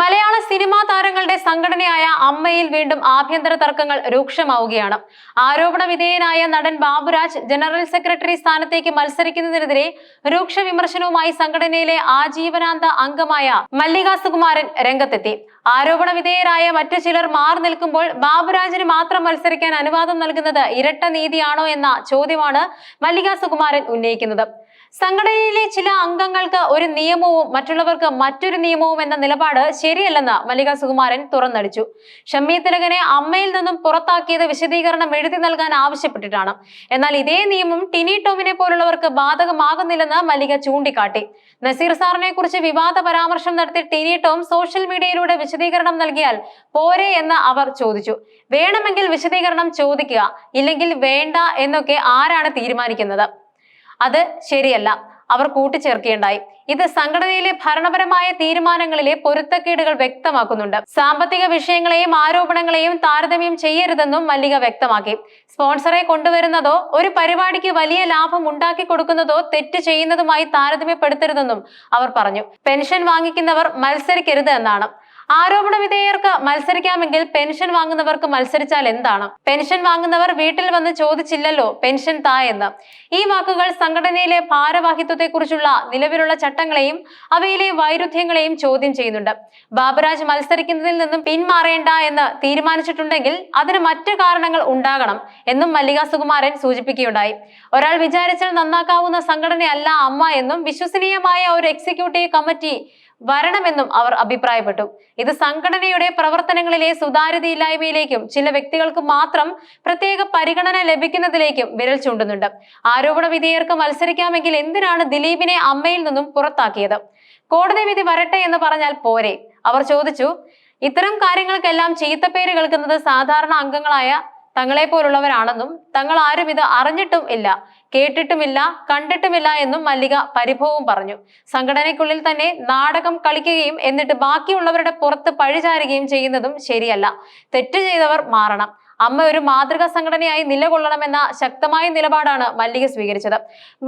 മലയാള cinema താരങ്ങളുടെ സംഘടനയായ അമ്മയിൽ വീണ്ടും ആഭ്യന്തര തർക്കങ്ങൾ രൂക്ഷമാവുകയാണ്. ആരോപണ വിധേയനായ നടൻ ബാബുരാജ് ജനറൽ സെക്രട്ടറി സ്ഥാനത്തേക്ക് മത്സരിക്കുന്നതിനെതിരെ രൂക്ഷ വിമർശനവുമായി സംഘടനയിലെ ആജീവനാന്ത അംഗമായ മല്ലികാ സുകുമാരൻ രംഗത്തെത്തി. ആരോപണ വിധേയരായ മറ്റു ചിലർ മാറി നിൽക്കുമ്പോൾ ബാബുരാജിന് മാത്രം മത്സരിക്കാൻ അനുവാദം നൽകുന്നത് ഇരട്ട നീതിയാണോ എന്ന ചോദ്യമാണ് മല്ലികാ സുകുമാരൻ ഉന്നയിക്കുന്നത്. സംഘടനയിലെ ചില അംഗങ്ങൾക്ക് ഒരു നിയമവും മറ്റുള്ളവർക്ക് മറ്റൊരു നിയമവും എന്ന നിലപാട് ശരിയല്ലെന്ന് മല്ലിക സുകുമാരൻ തുറന്നടിച്ചു. ഷമ്മി തിലകനെ അമ്മയിൽ നിന്നും പുറത്താക്കിയത് വിശദീകരണം എഴുതി നൽകാൻ ആവശ്യപ്പെട്ടിട്ടാണ്. എന്നാൽ ഇതേ നിയമം ടിനി ടോമിനെ പോലുള്ളവർക്ക് ബാധകമാകുന്നില്ലെന്ന് മല്ലിക ചൂണ്ടിക്കാട്ടി. നസീർ സാറിനെ കുറിച്ച് വിവാദ പരാമർശം നടത്തി ടിനി ടോം സോഷ്യൽ മീഡിയയിലൂടെ വിശദീകരണം നൽകിയാൽ പോരെ എന്ന് അവർ ചോദിച്ചു. വേണമെങ്കിൽ വിശദീകരണം ചോദിക്കുക ഇല്ലെങ്കിൽ വേണ്ട എന്നൊക്കെ ആരാണ് തീരുമാനിക്കുന്നത്? അത് ശരിയല്ല. അവർ കൂട്ടിച്ചേർക്കുകയുണ്ടായി. ഇത് സംഘടനയിലെ ഭരണപരമായ തീരുമാനങ്ങളിലെ പൊരുത്തക്കേടുകൾ വ്യക്തമാക്കുന്നുണ്ട്. സാമ്പത്തിക വിഷയങ്ങളെയും ആരോപണങ്ങളെയും താരതമ്യം ചെയ്യരുതെന്നും മല്ലിക വ്യക്തമാക്കി. സ്പോൺസറെ കൊണ്ടുവരുന്നതോ ഒരു പരിപാടിക്ക് വലിയ ലാഭം ഉണ്ടാക്കി കൊടുക്കുന്നതോ തെറ്റ് ചെയ്യുന്നതുമായി താരതമ്യപ്പെടുത്തരുതെന്നും അവർ പറഞ്ഞു. പെൻഷൻ വാങ്ങിക്കുന്നവർ മത്സരിക്കരുത് എന്നാണ്. ആരോപണ വിധേയർക്ക് മത്സരിക്കാമെങ്കിൽ പെൻഷൻ വാങ്ങുന്നവർക്ക് മത്സരിച്ചാൽ എന്താണ്? പെൻഷൻ വാങ്ങുന്നവർ വീട്ടിൽ വന്ന് ചോദിച്ചില്ലല്ലോ പെൻഷൻ താ എന്ന്. ഈ വാക്കുകൾ സംഘടനയിലെ ഭാരവാഹിത്വത്തെക്കുറിച്ചുള്ള നിലവിലുള്ള ചട്ടങ്ങളെയും അവയിലെ വൈരുദ്ധ്യങ്ങളെയും ചോദ്യം ചെയ്യുന്നുണ്ട്. ബാബുരാജ് മത്സരിക്കുന്നതിൽ നിന്നും പിന്മാറേണ്ട എന്ന് തീരുമാനിച്ചിട്ടുണ്ടെങ്കിൽ അതിന് മറ്റു കാരണങ്ങൾ ഉണ്ടാകണം എന്നും മല്ലിക സുകുമാരൻ സൂചിപ്പിക്കുകയുണ്ടായി. ഒരാൾ വിചാരിച്ചാൽ നന്നാക്കാവുന്ന സംഘടനയല്ല അമ്മ എന്നും വിശ്വസനീയമായ ഒരു എക്സിക്യൂട്ടീവ് കമ്മിറ്റി വരണമെന്നും അവർ അഭിപ്രായപ്പെട്ടു. ഇത് സംഘടനയുടെ പ്രവർത്തനങ്ങളിലെ സുതാര്യതയില്ലായ്മയിലേക്കും ചില വ്യക്തികൾക്ക് മാത്രം പ്രത്യേക പരിഗണന ലഭിക്കുന്നതിലേക്കും വിരൽ ചൂണ്ടുന്നുണ്ട്. ആരോപണ വിധേയർക്ക് മത്സരിക്കാമെങ്കിൽ എന്തിനാണ് ദിലീപിനെ അമ്മയിൽ നിന്നും പുറത്താക്കിയത്? കോടതി വിധി വരട്ടെ എന്ന് പറഞ്ഞാൽ പോരെ? അവർ ചോദിച്ചു ഇത്തരം കാര്യങ്ങൾക്കെല്ലാം ചീത്തപ്പേര് കേൾക്കുന്നത് സാധാരണ അംഗങ്ങളായ തങ്ങളെ പോലുള്ളവരാണെന്നും തങ്ങൾ ആരും ഇത് അറിഞ്ഞിട്ടും ഇല്ല. കേട്ടിട്ടുമില്ല കണ്ടിട്ടുമില്ല എന്നും മല്ലിക പരിഭവവും പറഞ്ഞു. സംഘടനയ്ക്കുള്ളിൽ തന്നെ നാടകം കളിക്കുകയും എന്നിട്ട് ബാക്കിയുള്ളവരുടെ പുറത്ത് പഴിചാരുകയും ചെയ്യുന്നതും ശരിയല്ല. തെറ്റ് ചെയ്തവർ മാറണം. അമ്മ ഒരു മാതൃകാ സംഘടനയായി നിലകൊള്ളണമെന്ന ശക്തമായ നിലപാടാണ് മല്ലിക സ്വീകരിച്ചത്.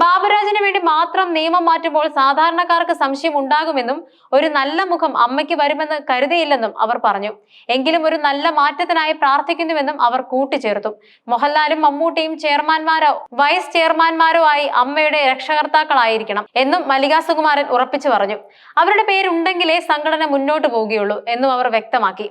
ബാബുരാജിന് വേണ്ടി മാത്രം നിയമം മാറ്റുമ്പോൾ സാധാരണക്കാർക്ക് സംശയം ഉണ്ടാകുമെന്നും ഒരു നല്ല മുഖം അമ്മയ്ക്ക് വരുമെന്ന് കരുതിയില്ലെന്നും അവർ പറഞ്ഞു. എങ്കിലും ഒരു നല്ല മാറ്റത്തിനായി പ്രാർത്ഥിക്കുന്നുവെന്നും അവർ കൂട്ടിച്ചേർത്തു. മോഹൻലാലും മമ്മൂട്ടിയും ചെയർമാൻമാരോ വൈസ് ചെയർമാൻമാരോ ആയി അമ്മയുടെ രക്ഷകർത്താക്കളായിരിക്കണം എന്നും മല്ലിക സുകുമാരൻ ഉറപ്പിച്ചു പറഞ്ഞു. അവരുടെ പേരുണ്ടെങ്കിലേ സംഘടന മുന്നോട്ട് പോവുകയുള്ളൂ എന്നും അവർ വ്യക്തമാക്കി.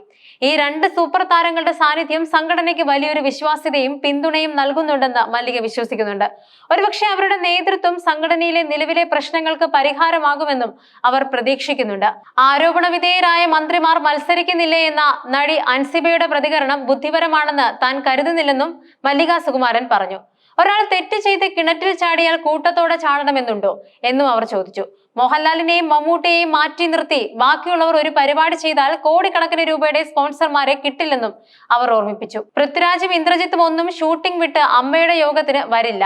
ഈ രണ്ട് സൂപ്പർ താരങ്ങളുടെ സാന്നിധ്യം സംഘടനയ്ക്ക് വലിയൊരു വിശ്വാസ്യതയും പിന്തുണയും നൽകുന്നുണ്ടെന്ന് മല്ലിക വിശ്വസിക്കുന്നുണ്ട്. ഒരുപക്ഷെ അവരുടെ നേതൃത്വം സംഘടനയിലെ നിലവിലെ പ്രശ്നങ്ങൾക്ക് പരിഹാരമാകുമെന്നും അവർ പ്രതീക്ഷിക്കുന്നുണ്ട്. ആരോപണ വിധേയരായ മന്ത്രിമാർ മത്സരിക്കുന്നില്ലേ എന്ന നടി അൻസിബയുടെ പ്രതികരണം ബുദ്ധിപരമാണെന്ന് താൻ കരുതുന്നില്ലെന്നും മല്ലിക സുകുമാരൻ പറഞ്ഞു. ഒരാൾ തെറ്റ് ചെയ്ത് കിണറ്റിൽ ചാടിയാൽ കൂട്ടത്തോടെ ചാടണമെന്നുണ്ടോ എന്നും അവർ ചോദിച്ചു. മോഹൻലാലിനെയും മമ്മൂട്ടിയെയും മാറ്റി നിർത്തി. ബാക്കിയുള്ളവർ ഒരു പരിപാടി ചെയ്താൽ കോടിക്കണക്കിന് രൂപയുടെ സ്പോൺസർമാരെ കിട്ടില്ലെന്നും അവർ ഓർമ്മിപ്പിച്ചു. പൃഥ്വിരാജും ഇന്ദ്രജിത്തും ഒന്നും ഷൂട്ടിംഗ് വിട്ട് അമ്മയുടെ യോഗത്തിന് വരില്ല.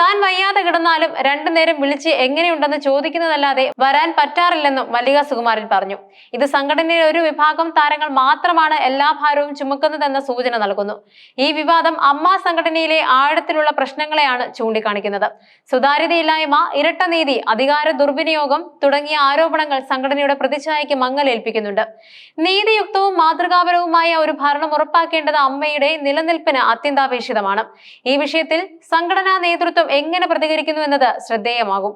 താൻ വയ്യാതെ കിടന്നാലും രണ്ടു നേരം വിളിച്ച് എങ്ങനെയുണ്ടെന്ന് ചോദിക്കുന്നതല്ലാതെ വരാൻ പറ്റാറില്ലെന്നും മല്ലിക സുകുമാരൻ പറഞ്ഞു. ഇത് സംഘടനയിലെ ഒരു വിഭാഗം താരങ്ങൾ മാത്രമാണ് എല്ലാ ഭാരവും ചുമക്കുന്നതെന്ന സൂചന നൽകുന്നു. ഈ വിവാദം അമ്മ സംഘടനയിലെ ആഴത്തിലുള്ള പ്രശ്നങ്ങളെയാണ് ചൂണ്ടിക്കാണിക്കുന്നത്. സുതാര്യതയില്ലായ്മ ഇരട്ട നീതി അധികാര ദുർവിനിയോഗം തുടങ്ങിയ ആരോപണങ്ങൾ സംഘടനയുടെ പ്രതിച്ഛായയ്ക്ക് മങ്ങലേൽപ്പിക്കുന്നുണ്ട് നീതിയുക്തവും മാതൃകാപരവുമായ ഒരു ഭരണം ഉറപ്പാക്കേണ്ടത് അമ്മയുടെ നിലനിൽപ്പിന് അത്യന്താപേക്ഷിതമാണ്. ഈ വിഷയത്തിൽ സംഘടനാ നേതൃത്വം എങ്ങനെ പ്രതികരിക്കുന്നു എന്നത് ശ്രദ്ധേയമാകും.